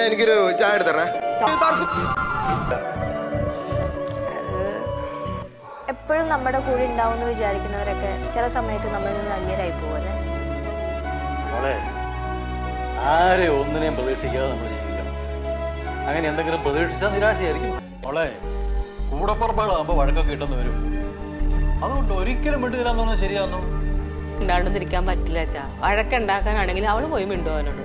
എനിക്കൊരു ചായ എടുത്തരണേ എപ്പോഴും നമ്മുടെ കൂടെ ഉണ്ടാവും എന്ന് വിചാരിക്കുന്നവരൊക്കെ ചില സമയത്ത് നമ്മളിൽ നിന്ന് അന്യരായി പോവല്ലേ ആരെ ഒന്നിനെയും പ്രതീക്ഷിക്കാതെ നമ്മൾ ജീവിക്കണം. അങ്ങനെ എന്തെങ്കിലും പ്രതീക്ഷിച്ചാൽ നിരാശയായിരിക്കും. മോളെ കൂടപ്പുറപ്പാളാകുമ്പോൾ വഴക്കൊക്കെ കിട്ടുന്നു വരും. അതുകൊണ്ട് ഒരിക്കലും മിണ്ടുകയില്ലെന്ന് പറഞ്ഞാൽ ശരിയാന്നോ? ഉണ്ടാണ്ടിരിക്കാൻ പറ്റില്ല അച്ഛാ. വഴക്കുണ്ടാക്കാനാണെങ്കിൽ അവൾ പോയി മിണ്ടുവാനോട്